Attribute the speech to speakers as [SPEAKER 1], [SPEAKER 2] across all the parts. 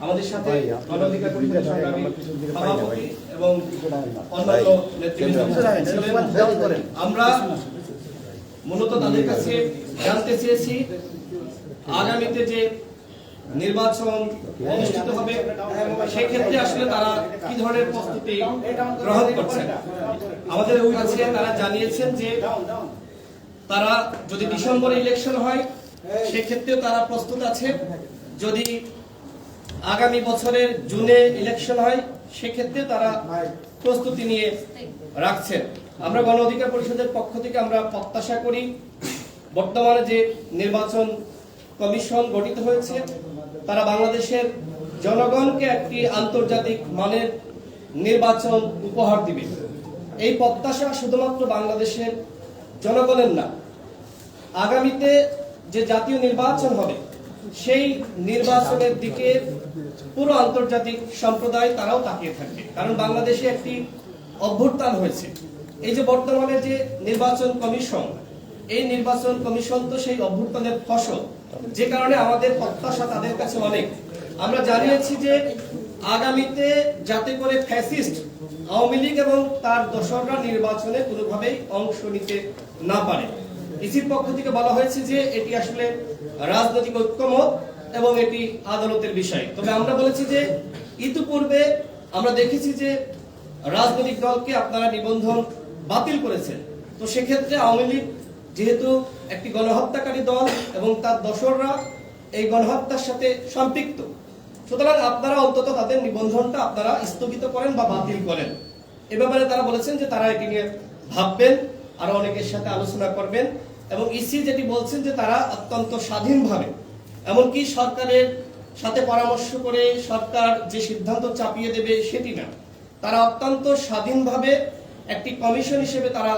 [SPEAKER 1] আমাদের সাথে গণঅধিকার পরিষদের সংগ্রামী সভাপতি এবং অন্যান্য নেতৃবৃন্দ আমরা মূলত তাদের কাছে জানতে চেয়েছি আগামীতে যে নির্বাচন অনুষ্ঠিত হবে সেই ক্ষেত্রে আসলে তারা কি ধরনের প্রস্তুতি গ্রহণ করছেন? আমাদের কাছে তারা জানিয়েছেন যে তারা যদি ডিসেম্বরে ইলেকশন হয় সেক্ষেত্রেও তারা প্রস্তুত আছে। যদি আগামী বছরের জুনে ইলেকশন হয়, সেক্ষেত্রে তারা প্রস্তুতি নিয়ে রাখছেন। আমরা গণ অধিকার পরিষদের পক্ষ থেকে আমরা প্রত্যাশা করি, বর্তমানে যে নির্বাচন কমিশন গঠিত হয়েছে, তারা বাংলাদেশের জনগণকে একটি আন্তর্জাতিক মানের নির্বাচন উপহার দিবে। এই প্রত্যাশা শুধুমাত্র বাংলাদেশের জনগণের না, আগামীতে যে জাতীয় নির্বাচন হবে সেই নির্বাচনের দিকে পুরো আন্তর্জাতিক সম্প্রদায় তারাও তাকিয়ে থাকবে কারণ বাংলাদেশে একটি অভ্যুত্থান হয়েছে। এই যে বর্তমানে যে নির্বাচন কমিশন, এই নির্বাচন কমিশন তো সেই অভ্যুত্থানের ফসল। যে কারণে আমাদের প্রত্যাশা তাদের কাছে অনেক। আমরা জানিয়েছি যে আগামীতে যাতে করে ফ্যাসিস্ট, আওয়ামী লীগ এবং তার দোসররা নির্বাচনে কোনোভাবেই অংশ নিতে না পারে। ইসির পক্ষ থেকে বলা হয়েছে যে এটি আসলে রাজনৈতিক ঐক্যমত এবং এটি আদালতের বিষয়। তবে আমরা বলেছি যে ইতিপূর্বে আমরা দেখেছি যে রাজনৈতিক দলকে আপনারা নিবন্ধন বাতিল করেছেন। তো সেক্ষেত্রে আওয়ামী লীগ যেহেতু একটি গণহত্যাকারী দল এবং তার দশররা এই গণহত্যার সাথে সম্পৃক্ত। সুতরাং আপনারা অন্তত তাদের নিবন্ধনটা আপনারা স্থগিত করেন বা বাতিল করেন। এ ব্যাপারে তারা বলেছেন যে তারা এটি নিয়ে ভাববেন, আরও অনেকের সাথে আলোচনা করবেন। এবং ইসি যেটি বলছেন যে তারা অত্যন্ত স্বাধীনভাবে, এমনকি সরকারের সাথে পরামর্শ করে সরকার যে সিদ্ধান্ত চাপিয়ে দেবে সেটি না। তারা অত্যন্ত স্বাধীনভাবে একটি কমিশন হিসেবে তারা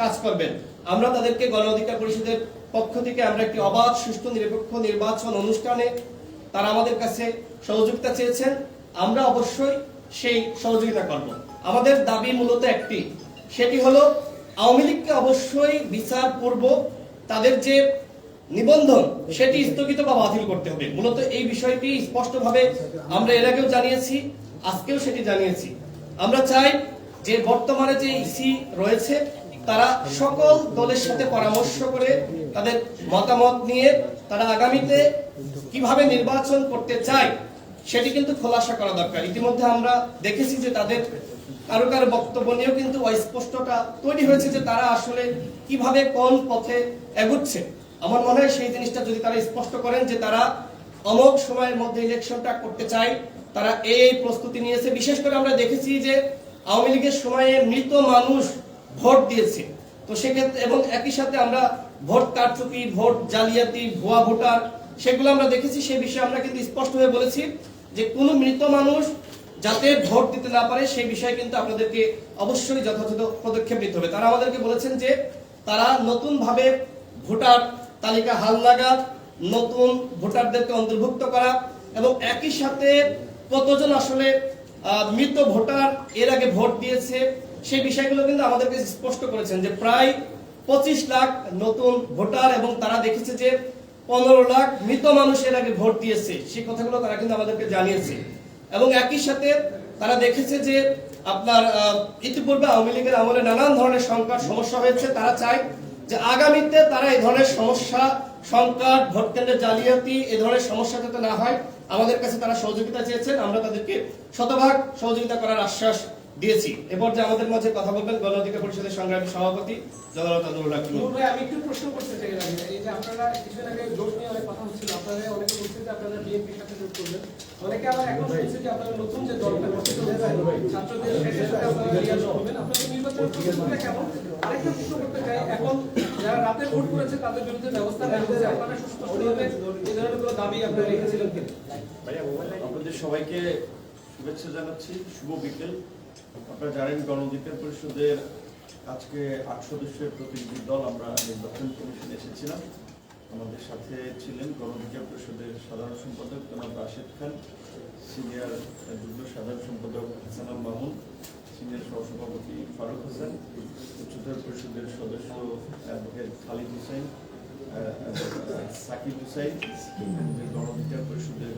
[SPEAKER 1] কাজ করবেন। আমরা তাদেরকে গণ অধিকার পরিষদের পক্ষ থেকে আমরা একটি অবাধ, সুষ্ঠু, নিরপেক্ষ নির্বাচন অনুষ্ঠানে তারা আমাদের কাছে সহযোগিতা চেয়েছেন। আমরা অবশ্যই সেই সহযোগিতা করব। আমাদের দাবি মূলত একটি, সেটি হলো আওয়ামী লীগকে অবশ্যই বিচার পূর্ব তাদের যে নিবন্ধন, সেটি স্থগিত বা বাতিল করতে হবে। মূলত এই বিষয়টি স্পষ্টভাবে আমরা এর আগেও জানিয়েছি, আজকেও সেটি জানিয়েছি। আমরা চাই যে বর্তমানে যে ইসি রয়েছে, তারা সকল দলের সাথে পরামর্শ করে তাদের মতামত নিয়ে তারা আগামীতে কীভাবে নির্বাচন করতে চায়, সেটি কিন্তু খোলাসা করা দরকার। ইতিমধ্যে আমরা দেখেছি যে তাদের কারও কারও বক্তব্য নিয়েও কিন্তু অস্পষ্টতা তৈরি হয়েছে যে তারা আসলে কীভাবে কোন পথে এগুচ্ছে। আমার মনে হয় সেই জিনিসটা যদি তারা স্পষ্ট করেন যে তারা অমোক সময়ের মধ্যে ইলেকশনটা করতে চায়, তারা এই প্রস্তুতি নিয়েছে। বিশেষ করে আমরা দেখেছি যে আওয়ামী লীগের সময়ে মৃত মানুষ ভোট দিয়েছে। তো সেক্ষেত্রে এবং একই সাথে আমরা ভোট কারচুপি, ভোট জালিয়াতি, ভুয়া ভোটার, সেগুলো আমরা দেখেছি। সেই বিষয়ে আমরা কিন্তু স্পষ্ট হয়ে বলেছি যে কোনো মৃত মানুষ যাতে ভোট দিতে না পারে, সেই বিষয়ে কিন্তু আপনাদেরকে অবশ্যই যথাযথ পদক্ষেপ নিতে হবে। তারা আমাদেরকে বলেছেন যে তারা নতুন ভাবে ভোটার তালিকা হালনাগাদ নতুন ভোটারদেরকে অন্তর্ভুক্ত করা এবং একই সাথে কতজন আসলে মৃত ভোটার এর আগে ভোট দিয়েছে, সেই বিষয়গুলো কিন্তু আমাদেরকে স্পষ্ট করেছেন যে প্রায় পঁচিশ লাখ নতুন ভোটার এবং তারা দেখেছে যে পনেরো লাখ মৃত মানুষের আগে ভোট দিয়েছে। সেই কথাগুলো তারা কিন্তু আমাদেরকে জানিয়েছে। এবং একই সাথে তারা দেখেছে যে আপনার ইতিপূর্বে আওয়ামী লীগের আমলে নানান ধরনের সংকট, সমস্যা হয়েছে। তারা চায় যে আগামীতে তারা এই ধরনের সমস্যা, সংকট, ভোটকেন্দ্রের জালিয়াতি এ ধরনের সমস্যা যাতে না হয়, আমাদের কাছে তারা সহযোগিতা চেয়েছেন। আমরা তাদেরকে শতভাগ সহযোগিতা করার আশ্বাস দিয়েছি এরপর যে আমাদের মাঝে কথা বলবেন গণ অধিকার পরিষদের সংগ্রামী সভাপতি জগন্নাথ আন্দোলন
[SPEAKER 2] ভাই, আমি একটু প্রশ্ন করতে চাই এই যে আপনারা কিছুদিন আগে জোট নিয়ে অনেক কথা হচ্ছিল, আপনারা অনেকে বলছেন যে আপনারা বিএনপির সাথে জোট করবেন। অনেকে আবার এখন বলছে যে আপনারা নতুন যে দলটা গঠিত হয়েছে, ছাত্রদের সাথে আপনারা লিয়াজ করবেন। আপনাদের প্রস্তুতিটা কেমন? আরেকটা প্রশ্ন করতে চাই, এখন যারা রাতে ভোট করেছে তাদের বিরুদ্ধে ব্যবস্থা নেওয়া হচ্ছে। আপনারা সুস্পষ্টভাবে এই ধরনের কোনো দাবি আপনারা রেখেছিলেন কিনা?
[SPEAKER 3] আপনাদের সবাইকে শুভেচ্ছা জানাচ্ছি শুভ বিকেল আপনারা জানেন গণ অধিকার পরিষদের আজকে আট সদস্যের প্রতিনিধি দল আমরা নির্বাচন কমিশনে এসেছিলাম। আমাদের সাথে ছিলেন গণ পরিষদের সাধারণ সম্পাদক জনাব রাশেদ খান সিনিয়র যুগ্ম সাধারণ সম্পাদক হাসানাম মামুন সিনিয়র সহসভাপতি ফারুক হোসেন উচ্চতর পরিষদের সদস্য অ্যাডভোকেট খালিদ হুসাইন আহ, সাকিব হুসাইন গণ পরিষদের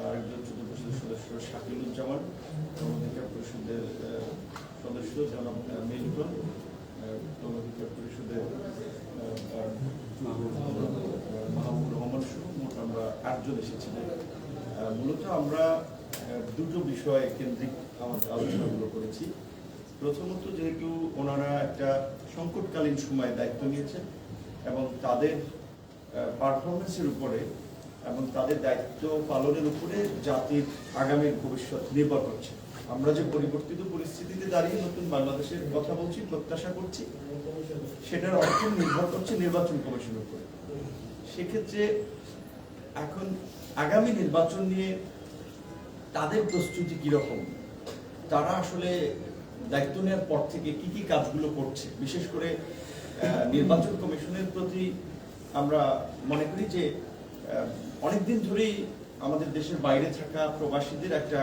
[SPEAKER 3] আরেকজন পরিষদের ডক্টর শাকিলুজ্জামান গণঅধিকার পরিষদের সদস্য জনাব মিল্টন আহ, গণঅধিকার পরিষদের মাহবুব রহমান সহ মোট আমরা আটজন এসেছিলাম আহ, মূলত আমরা দুটো বিষয় কেন্দ্রিক আমাদের আলোচনাগুলো করেছি। প্রথমত যেহেতু ওনারা একটা সংকটকালীন সময়ে দায়িত্ব নিয়েছেন এবং তাদের পারফরমেন্সের উপরে এবং তাদের দায়িত্ব পালনের উপরে জাতির আগামীর ভবিষ্যৎ নির্ভর করছে। আমরা যে পরিবর্তিত পরিস্থিতিতে দাঁড়িয়ে নতুন বাংলাদেশের কথা বলছি, প্রত্যাশা করছি, সেটার অর্থ নির্ভর করছে নির্বাচন কমিশনের উপরে। সেক্ষেত্রে এখন আগামী নির্বাচন নিয়ে তাদের প্রস্তুতি কীরকম? তারা আসলে দায়িত্ব নেওয়ার পর থেকে কি কি কাজগুলো করছে? বিশেষ করে নির্বাচন কমিশনের প্রতি আমরা মনে করি যে অনেকদিন ধরেই আমাদের দেশের বাইরে থাকা প্রবাসীদের একটা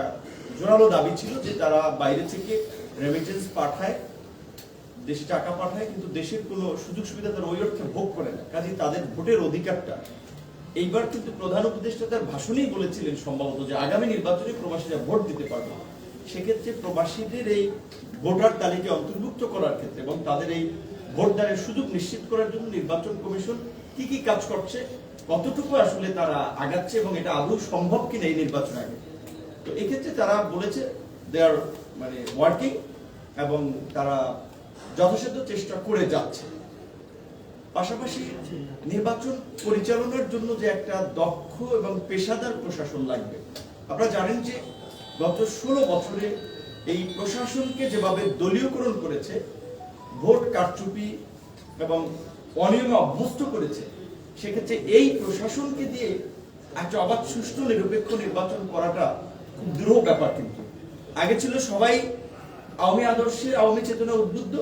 [SPEAKER 3] জোরালো দাবি ছিল যে তারা বাইরে থেকে রেমিটেন্স পাঠায়, দেশে টাকা পাঠায়, কিন্তু দেশের কোনো সুযোগ সুবিধা তারা ওই অর্থে ভোগ করে না। কাজে তাদের ভোটের অধিকারটা। এইবার কিন্তু প্রধান উপদেষ্টা তার ভাষণেই বলেছিলেন সম্ভবত যে আগামী নির্বাচনে প্রবাসীরা ভোট দিতে পারবে সেক্ষেত্রে প্রবাসীদের এই ভোটার তালিকায় অন্তর্ভুক্ত করার ক্ষেত্রে এবং তাদের এই ভোটদানের সুযোগ নিশ্চিত করার জন্য নির্বাচন কমিশন কি কি কাজ করছে কতটুকু আসলে তারা আগাচ্ছে এবং এটা আদৌ সম্ভব কিনা এই নির্বাচন আগে? তো এক্ষেত্রে তারা বলেছে দে আর মানে ওয়ার্কিং এবং তারা যথাসাধ্য চেষ্টা করে যাচ্ছে। পাশাপাশি নির্বাচন পরিচালনার জন্য যে একটা দক্ষ এবং পেশাদার প্রশাসন লাগবে। আপনারা জানেন যে গত ষোলো বছরে এই প্রশাসনকে যেভাবে দলীয়করণ করেছে, ভোট কারচুপি এবং অনিয়মে অভ্যস্ত করেছে সেক্ষেত্রে এই প্রশাসনকে দিয়ে একটা অবাধ, সুষ্ঠু, নিরপেক্ষ নির্বাচন করাটা খুব দুরূহ ব্যাপার কিন্তু। আগে ছিল সবাই আওয়ামী আদর্শে আওয়ামী চেতনা উদ্বুদ্ধ।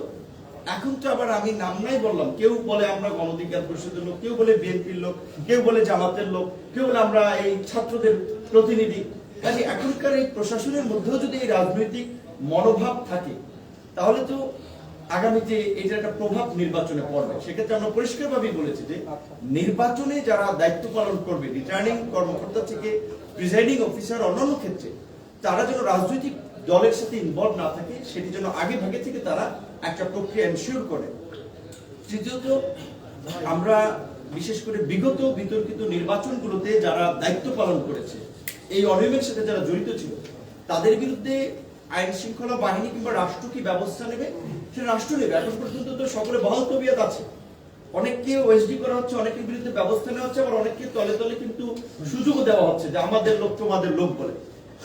[SPEAKER 3] এখন তো আবার আমি নাম নাই বললাম। কেউ বলে আমরা গণধিকার পরিষদের লোক, কেউ বলে বিএনপির লোক, কেউ বলে জামাতের লোক, কেউ বলে আমরা এই ছাত্রদের প্রতিনিধি। কাজে এখনকার এই প্রশাসনের মধ্যেও যদি এই রাজনৈতিক মনোভাব থাকে, তাহলে তো আগামীতে এটার একটা প্রভাব নির্বাচনে পড়বে। সেক্ষেত্রে আমরা পরিষ্কারভাবেই বলেছি যে নির্বাচনে যারা দায়িত্ব পালন করবে রিটার্নিং কর্মকর্তা থেকে প্রিজাইডিং অফিসার অন্যান্য ক্ষেত্রে তারা যেন রাজনৈতিক দলের সাথে ইনভলভ না থাকে সেটি যেন আগে ভাগে থেকে তারা একটা প্রক্রিয়া এনশিওর করে। তৃতীয়ত আমরা বিশেষ করে বিগত বিতর্কিত নির্বাচনগুলোতে যারা দায়িত্ব পালন করেছে এই অনিয়মের সাথে যারা জড়িত ছিল তাদের বিরুদ্ধে আইন শৃঙ্খলা বাহিনী কিংবা রাষ্ট্র কি ব্যবস্থা নেবে? সে রাষ্ট্র নেবে। এখন পর্যন্ত তো সকলে বহাল তবিয়াত আছে। অনেককে ওএসডি করা হচ্ছে, অনেকের বিরুদ্ধে ব্যবস্থা নেওয়া হচ্ছে, আবার অনেককে তলে তলে কিন্তু সুযোগও দেওয়া হচ্ছে যে আমাদের লোক তোমাদের লোক বলে।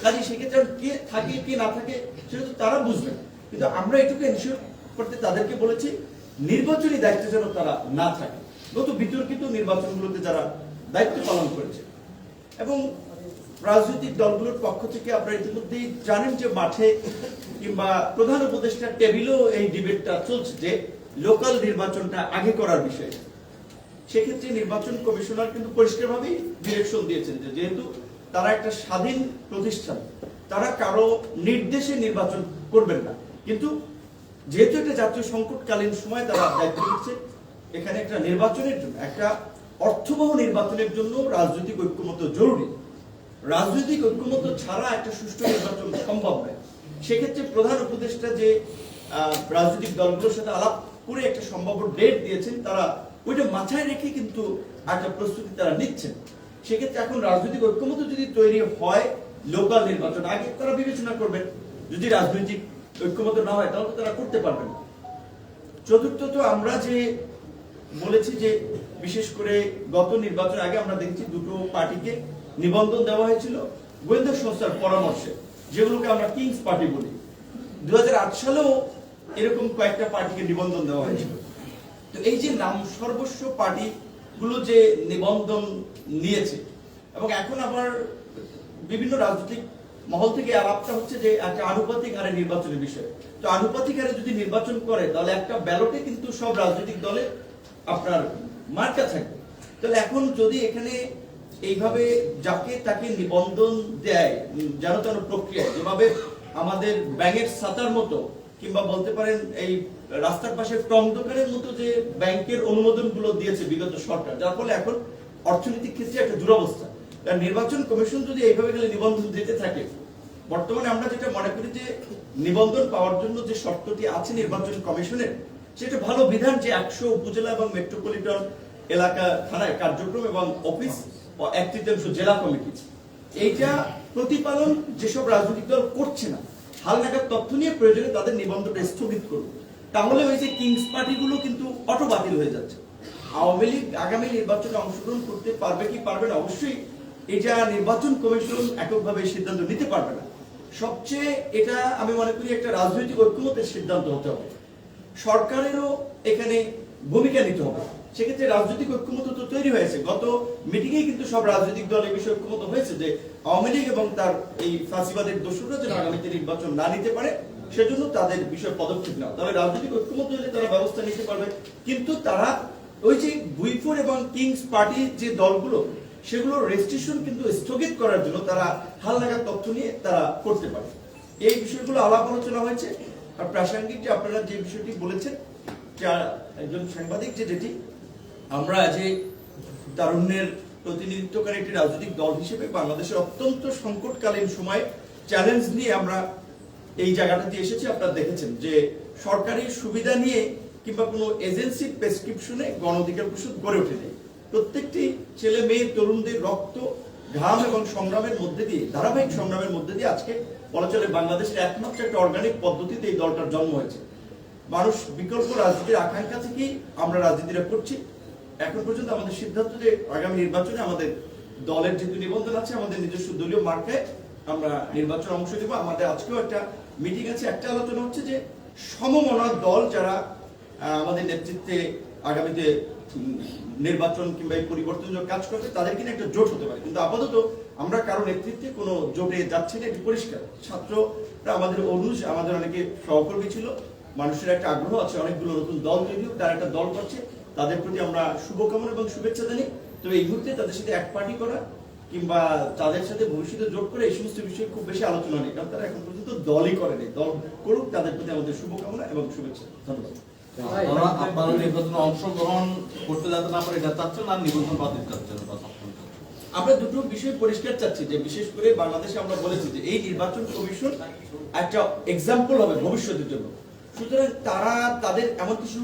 [SPEAKER 3] কাজে সেক্ষেত্রে কে থাকে, কে না থাকে, সেটা তো তারা বুঝবে। কিন্তু আমরা এটুকু এনশিওর করতে তাদেরকে বলেছি, নির্বাচনী দায়িত্ব যেন তারা না থাকে। গত বিতর্কিত নির্বাচনগুলোতে যারা দায়িত্ব পালন করেছে। এবং রাজনৈতিক দলগুলোর পক্ষ থেকে আপনারা ইতিমধ্যেই জানেন যে মাঠে কিংবা প্রধান উপদেষ্টার টেবিলেও এই ডিবেটটা চলছে যে লোকাল নির্বাচনটা আগে করার বিষয়ে। সেক্ষেত্রে নির্বাচন কমিশনার কিন্তু পরিষ্কারভাবেই ডিরেকশন দিয়েছেন যে যেহেতু তারা একটা স্বাধীন প্রতিষ্ঠান, তারা কারও নির্দেশে নির্বাচন করবেন না। কিন্তু যেহেতু একটা জাতীয় সংকটকালীন সময় তারা দায়িত্ব নিচ্ছে, এখানে একটা নির্বাচনের জন্য, একটা অর্থবহ নির্বাচনের জন্য রাজনৈতিক ঐক্যমত জরুরি। রাজনৈতিক ঐক্যমত ছাড়া একটা সুষ্ঠু নির্বাচন সম্ভব নয়। সেক্ষেত্রে প্রধান উপদেষ্টা যে রাজনৈতিক দলগুলোর সাথে আলাপ করে একটা সম্ভাব্য ডেট দিয়েছেন, তারা ওইটা মাথায় রেখে কিন্তু একটা প্রস্তুতি তারা নিচ্ছেন। সেক্ষেত্রে এখন রাজনৈতিক ঐক্যমত যদি তৈরি হয় লোকাল নির্বাচন, আগে তারা বিবেচনা করবেন, যদি রাজনৈতিক ঐক্যমত না হয়, তাহলে তারা করতে পারবেন চতুর্থত আমরা যে বলেছি যে, বিশেষ করে গত নির্বাচন, আগে আমরা দেখছি দুটো পার্টিকে নিবন্ধন দেওয়া হয়েছিল গোয়েন্দা সংস্থার পরামর্শে, যেগুলোকে আমরা কিংস পার্টি বলি। দু সালেও এরকম কয়েকটা পার্টিকে নিবন্ধন দেওয়া হয়েছিল। তো এই যে নাম সর্বস্ব পার্টি গুলো যে নিবন্ধন নিয়েছে, এবং এখন আবার বিভিন্ন রাজনৈতিক মহল থেকে আলাপটা হচ্ছে যে একটা আনুপাতিক হারে নির্বাচনের বিষয়। তো আনুপাতিক হারে যদি নির্বাচন করে, তাহলে একটা ব্যালটে কিন্তু সব রাজনৈতিক দলের আপনার মার্কা থাকবে। তাহলে এখন যদি এখানে এইভাবে যাকে তাকে নিবন্ধন দেয়, যেন তেন প্রক্রিয়া, যেভাবে আমাদের ব্যাংকের সাতার মতো, কিংবা বলতে পারেন এই রাস্তার পাশে টং দোকানের মতো যে ব্যাংকের অনুমোদনগুলো দিয়েছে বিগত সরকার, যার ফলে এখন অর্থনৈতিক ক্ষেত্রে একটা দুরবস্থা। নির্বাচন কমিশন যদি এইভাবে গেলে নিবন্ধন দিতে থাকে, বর্তমানে আমরা যেটা মনে করি যে নিবন্ধন পাওয়ার জন্য যে শর্তটি আছে নির্বাচন কমিশনের, সেটা ভালো বিধান যে একশো উপজেলা এবং মেট্রোপলিটন এলাকা থানায় কার্যক্রম এবং অফিস এক তৃতীয়াংশ জেলা কমিটি এইটা প্রতিপালন যেসব রাজনৈতিক দল করছে না হালনাগাদ তথ্য নিয়ে প্রয়োজনে তাদের নিবন্ধনটা স্থগিত করুন। তাহলে ওই যে কিংস পার্টিগুলো কিন্তু অটো বাতিল হয়ে যাচ্ছে। আওয়ামী লীগ আগামী নির্বাচনে অংশগ্রহণ করতে পারবে কি পারবে না, অবশ্যই এটা নির্বাচন কমিশন এককভাবে সিদ্ধান্ত নিতে পারবে না। সবচেয়ে এটা আমি মনে করি একটা রাজনৈতিক ঐক্যমতের সিদ্ধান্ত হতে হবে। সরকারেরও এখানে ভূমিকা নিতে হবে। সেক্ষেত্রে রাজনৈতিক ঐক্যমত তো তৈরি হয়েছে। গত মিটিংয়ে কিন্তু সব রাজনৈতিক দল এই বিষয়ে ঐক্যমত হয়েছে যে আওয়ামী লীগ এবং তার এই ফাঁসিবাদের দোষরা যেন আগামীতে নির্বাচন না নিতে পারে, সেজন্য তাদের বিষয়ে পদক্ষেপ নেওয়া তবে রাজনৈতিক ঐক্যমত হলে তারা ব্যবস্থা নিতে পারবে। কিন্তু তারা ওই যে বুইফোর এবং কিংস পার্টি যে দলগুলো, সেগুলো রেজিস্ট্রেশন কিন্তু স্থগিত করার জন্য তারা হালনাগাদ তথ্য নিয়ে তারা করতে পারে। এই বিষয়গুলো আলাপ আলোচনা হয়েছে। আর প্রাসঙ্গিক যে আপনারা যে বিষয়টি বলেছেন একজন সাংবাদিক যে যেটি আমরা যে তারুণ্যের প্রতিনিধিত্বকারী একটি রাজনৈতিক দল হিসেবে বাংলাদেশের অত্যন্ত সংকটকালীন সময় চ্যালেঞ্জ নিয়ে আমরা এই জায়গাটাতে এসেছি। আপনারা দেখেছেন যে সরকারি সুবিধা নিয়ে কিংবা কোনো এজেন্সি প্রেসক্রিপশনে গণধিকার পরিষদ গড়ে ওঠেনি। প্রত্যেকটি ছেলে মেয়ে, তরুণদের রক্ত, ঘাম এবং সংগ্রামের মধ্যে দিয়ে, ধারাবাহিক সংগ্রামের মধ্যে দিয়ে আজকে বলা চলে বাংলাদেশের একমাত্র একটা অর্গানিক পদ্ধতিতে এই দলটার জন্ম হয়েছে। মানুষ বিকল্প রাজনীতির আকাঙ্ক্ষা থেকেই আমরা রাজনীতিটা করছি। এখন পর্যন্ত আমাদের সিদ্ধান্ত যে আগামী নির্বাচনে আমাদের দলের যেহেতু নিবন্ধন আছে, আমাদের নিজস্ব দলীয় মার্কায় আমরা নির্বাচনে অংশ নেব। আমাদের আজকেও একটা মিটিং আছে, একটা আলোচনা হচ্ছে যে সমমনা দল যারা আমাদের নেতৃত্বে আগামীতে নির্বাচন কিংবা এই পরিবর্তন কাজ করবে, তাদের কিনা একটা জোট হতে পারে। কিন্তু আপাতত আমরা কারও নেতৃত্বে কোনো জোটে যাচ্ছি না, এটি পরিষ্কার। ছাত্ররা আমাদের অনুজ, আমাদের অনেকে সহকর্মী ছিল, মানুষের একটা আগ্রহ আছে, অনেকগুলো নতুন দল তৈরি তারা একটা দল করছে। তাদের প্রতি আমরা শুভকামনা এবং শুভেচ্ছা জানি। তো এই মুহূর্তে তাদের সাথে এক পার্টি করা কিংবা তাদের সাথে ভবিষ্যতে জোট করে এই সমস্ত বিষয়ে খুব বেশি আলোচনা নেই। কারণ তারা এখন পর্যন্ত দলই করেনি দল করুক তাদের প্রতি আমাদের শুভকামনা এবং শুভেচ্ছা। ধন্যবাদ।
[SPEAKER 4] আপনারা আপনারা নির্বাচনে অংশগ্রহণ করতে যাতে না পারে এটা চাচ্ছেন আর নিবন্ধন বাতিল চাচ্ছেন? বা সাসপেন্ড চাচ্ছেন।
[SPEAKER 3] আমরা দুটো বিষয় পরিষ্কার চাচ্ছি যে বিশেষ করে বাংলাদেশে আমরা বলেছি যে এই নির্বাচন কমিশন একটা এক্সাম্পল হবে ভবিষ্যতের জন্য। সুতরাং তারা তাদের এমন কিছু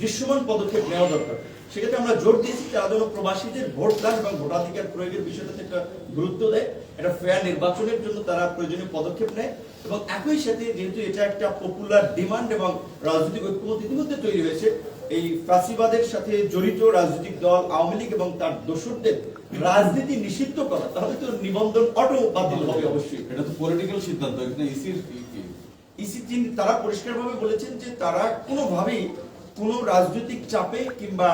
[SPEAKER 3] দৃশ্যমান পদক্ষেপ নেওয়া দরকার। সেক্ষেত্রে আমরা জোর দিয়েছি তারা যেন প্রবাসীদের ভোট দান এবং ভোটাধিকার প্রয়োগের বিষয়টাতে একটা গুরুত্ব দেয় এটা ফেয়ার নির্বাচনের জন্য তারা প্রয়োজনীয় পদক্ষেপ নেয় এবং একই সাথে যেহেতু এটা একটা পপুলার ডিমান্ড এবং রাজনৈতিক ঐক্যমত ইতিমধ্যে তৈরি হয়েছে, এই ফাঁসিবাদের সাথে জড়িত রাজনৈতিক দল, আওয়ামী লীগ এবং তার দোসরদের রাজনীতি নিষিদ্ধ করা, তাহলে তো নিবন্ধন অটো বাতিল হবে অবশ্যই।
[SPEAKER 4] এটা তো পলিটিক্যাল সিদ্ধান্ত, এখানে ইসির
[SPEAKER 3] ইসি তারা পরিষ্কারভাবে বলেছেন যে তারা কোনোভাবেই কোনো রাজনৈতিক চাপে কিংবা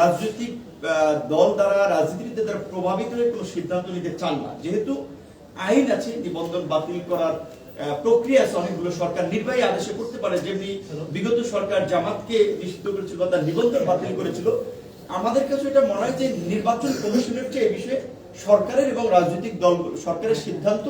[SPEAKER 3] রাজনৈতিক দল দ্বারা, রাজনীতিবিদদের দ্বারা প্রভাবিত হয়ে কোনো সিদ্ধান্ত নিতে চান না। যেহেতু আইন আছে, নিবন্ধন বাতিল করার প্রক্রিয়া আছে, অনেকগুলো সরকার নির্বাহী আদেশে করতে পারে। যেমনি বিগত সরকার জামাতকে নিষিদ্ধ করেছিল তার নিবন্ধন বাতিল করেছিল। আমাদের কাছে এটা মনে হয় যে নির্বাচন কমিশনের চেয়ে এই বিষয়ে সরকারের এবং রাজনৈতিক দল সরকারের সিদ্ধান্ত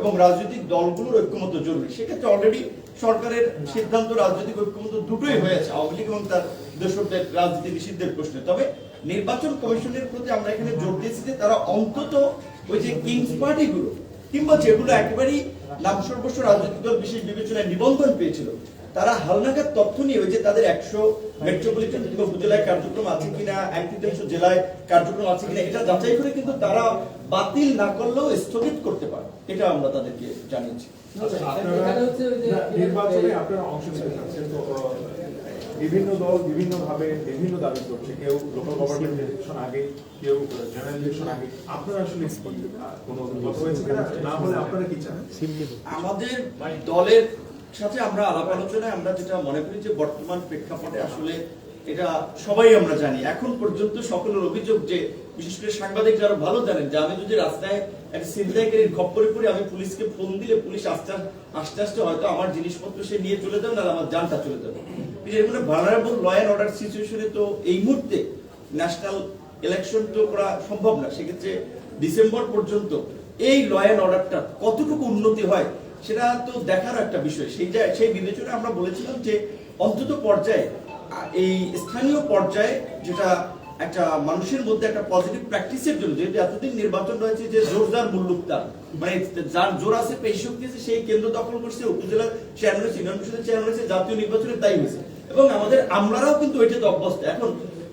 [SPEAKER 3] এবং রাজনৈতিক দলগুলোর ঐক্যমত জরুরি। সেক্ষেত্রে অলরেডি সরকারের সিদ্ধান্ত, রাজনৈতিক ঐক্যমত দুটোই হয়েছে, আওয়ামী লীগ এবং তার দোসরদের রাজনীতি নিষিদ্ধের প্রশ্নে। তবে নির্বাচন কমিশনের প্রতি আমরা এখানে জোর দিয়েছি যে তারা অন্তত ওই যে কিংস পার্টিগুলো কিংবা যেগুলো একেবারেই নাম সর্বস্ব রাজনৈতিক দল বিশেষ বিবেচনায় নিবন্ধন পেয়েছিল, তারা হালনাগাদ তথ্য নিয়ে ওই যে তাদের একশো মেট্রোপলিটন উপজেলায় কার্যক্রম আছে কিনা এক তৃতীয়াংশ জেলায় কার্যক্রম আছে কিনা এটা যাচাই করে কিন্তু তারা বাতিল না করলেও স্থগিত করতে পারে। এটা আমরা তাদেরকে জানিয়েছি।
[SPEAKER 5] আচ্ছা, আপনারা না, নির্বাচনে আপনারা অংশ নিতে চাচ্ছেন তো বিভিন্ন দল বিভিন্ন ভাবে বিভিন্ন দাবি করছে। কেউ লোকাল গভর্নমেন্ট ইলেকশন আগে কেউ জেনারেল ইলেকশন আগে। আপনারা আসলে কিনা? না হলে আপনারা কি চান?
[SPEAKER 3] আমাদের দলের সাথে আমরা আলাপ আলোচনায় আমরা যেটা মনে করি যে বর্তমান প্রেক্ষাপটে আসলে এটা সবাই আমরা জানি। এখন পর্যন্ত সকলের অভিযোগ যে, বিশেষ করে সাংবাদিক যারা ভালো জানেন, যে আমি যদি রাস্তায় একটা ছিনতাইকারীর খপ্পরে পড়ে, আমি পুলিশকে ফোন দিলে পুলিশ আস্তে আস্তে আস্তে হয়তো আমার জিনিসপত্র সে নিয়ে চলে যাবে না আমার জানটা চলে যাবে। এর মানে ল অ্যান্ড অর্ডার সিচুয়েশনে তো এই মুহূর্তে ন্যাশনাল ইলেকশন তো করা সম্ভব না। সেক্ষেত্রে ডিসেম্বর পর্যন্ত এই ল অ্যান্ড অর্ডারটা কতটুকু উন্নতি হয় সেটা তো দেখার একটা বিষয়। সেই সেই বিবেচনায় আমরা বলেছিলাম যে অন্তত পর্যায়ে, এই স্থানীয় পর্যায়ে যেটা একটা মানুষের মধ্যে একটা পজিটিভ প্র্যাকটিসের জন্য যেহেতু এতদিন নির্বাচন রয়েছে যে জোরদার মূল্যক তার মানে যার জোর আছে পেশি শক্তি আছে সেই কেন্দ্র দখল করছে, উপজেলার চেয়ারম্যান হয়েছে ইউনিয়ন পরিষদের চেয়ারম্যান হয়েছে জাতীয় নির্বাচনে তাই হয়েছে। এবং আমাদের আমরাও কিন্তু ওইটাতে অভ্যস্ত। এখন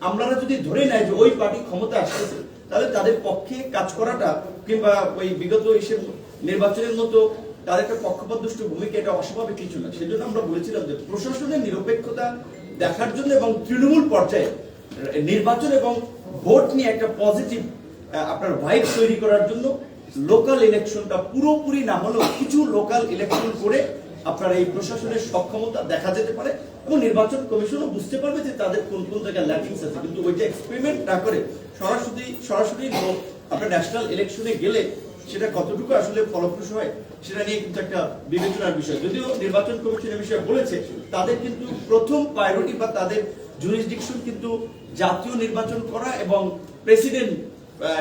[SPEAKER 3] আমরা যদি ধরে নেয় যে ওই পার্টি ক্ষমতা আসতেছে, তাহলে তাদের পক্ষে কাজ করাটা কিংবা ওই বিগত ইসের নির্বাচনের মতো তাদের একটা পক্ষপাতদুষ্ট ভূমিকা, এটা অস্বাভাবিক কিছু না। সেজন্য আমরা বলেছিলাম যে প্রশাসনের নিরপেক্ষতা দেখার জন্য এবং তৃণমূল পর্যায়ে নির্বাচন এবং ভোট নিয়ে একটা পজিটিভ আপনার ভাইব তৈরি করার জন্য লোকাল ইলেকশনটা পুরোপুরি না হলেও কিছু লোকাল ইলেকশন করে আপনার এই প্রশাসনের সক্ষমতা দেখা যেতে পারে এবং নির্বাচন কমিশনও বুঝতে পারবে যে তাদের কোন কোন জায়গায় ল্যাকিংস আছে। কিন্তু ওইটা এক্সপেরিমেন্ট না করে সরাসরি সরাসরি আপনার ন্যাশনাল ইলেকশনে গেলে সেটা কতটুকু আসলে ফলপ্রসূ হয়, সেটা নিয়ে কিন্তু একটা বিবেচনার বিষয়। যদিও নির্বাচন কমিশনের বিষয়ে বলেছে, তাদের কিন্তু প্রথম প্রায়োরিটি বা তাদের জুরিসডিকশন কিন্তু জাতীয় নির্বাচন করা এবং প্রেসিডেন্ট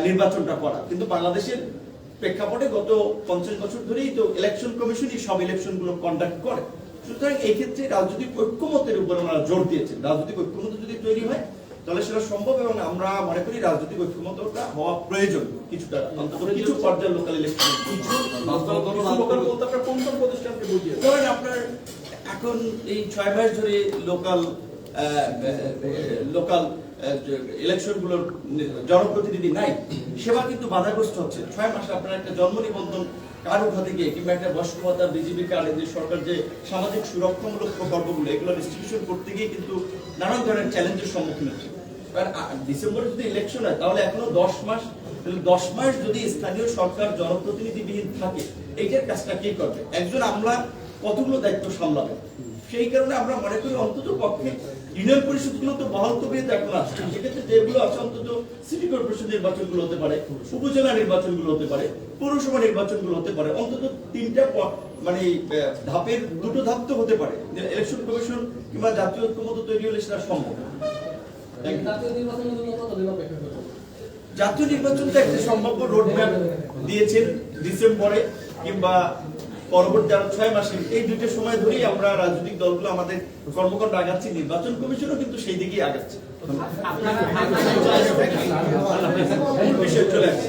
[SPEAKER 3] নির্বাচনটা করা। কিন্তু বাংলাদেশের প্রেক্ষাপটে গত পঞ্চাশ বছর ধরেই তো ইলেকশন কমিশনই সব ইলেকশনগুলো কন্ডাক্ট করে। সুতরাং এই ক্ষেত্রে রাজনৈতিক ঐক্যমতের উপর ওনারা জোর দিয়েছেন। রাজনৈতিক ঐক্যমত যদি তৈরি হয় তাহলে সেটা সম্ভব এবং আমরা মনে করি রাজনৈতিক ঐক্যমতটা হওয়া প্রয়োজন কিছুটা। অন্তত কিছু পর্যায়ে লোকাল ইলেকশন কিছু
[SPEAKER 5] লোকাল বলতে আপনার কোন কোন প্রতিষ্ঠানকে বুঝিয়ে
[SPEAKER 3] ধরেন আপনার এখন এই ছয় মাস ধরে লোকাল লোকাল ইলেকশনগুলোর জনপ্রতিনিধি নাই। সেবা কিন্তু বাধাগ্রস্ত হচ্ছে। ছয় মাসে আপনার একটা জন্ম নিবন্ধন কারও উঠাতে গিয়ে কিংবা একটা বয়স্ক ভাতা বিজিবি কার্ড যে সরকার যে সামাজিক সুরক্ষামূলক প্রকল্পগুলো এগুলো ডিস্ট্রিবিউশন করতে গিয়ে কিন্তু নানান ধরনের চ্যালেঞ্জের সম্মুখীন হচ্ছে। এবার ডিসেম্বরে যদি ইলেকশন হয়, তাহলে এখনও দশ মাস দশ মাস যদি স্থানীয় সরকার জনপ্রতিনিধিবিহীন থাকে, এইটার কাজটা কে করবে? একজন আমলা কতগুলো দায়িত্ব সামলাবে? সেই কারণে আমরা মনে করি অন্তত পক্ষে ইউনিয়ন পরিষদগুলো তো বহাল তবিয়তে এখন আসছে। সেক্ষেত্রে যেগুলো আছে, অন্তত সিটি কর্পোরেশন নির্বাচনগুলো হতে পারে, উপজেলা নির্বাচনগুলো হতে পারে, পৌরসভা নির্বাচনগুলো হতে পারে, অন্তত তিনটা মানে ধাপের দুটো ধাপ তো হতে পারে। ইলেকশন কমিশন কিংবা জাতীয় ঐক্যমত তৈরি হলে সেটা সম্ভব।
[SPEAKER 2] জাতীয়
[SPEAKER 3] নির্বাচন নির্বাচনটা একটা সম্ভাব্য রোডম্যাপ দিয়েছেন ডিসেম্বরে কিংবা পরবর্তী আরও ছয় মাসে। এই দুটো সময় ধরেই আমরা রাজনৈতিক দলগুলো আমাদের কর্মকাণ্ড আগাচ্ছি নির্বাচন কমিশনও কিন্তু সেই দিকেই আগাচ্ছে। মূল বিষয় চলে আসছে।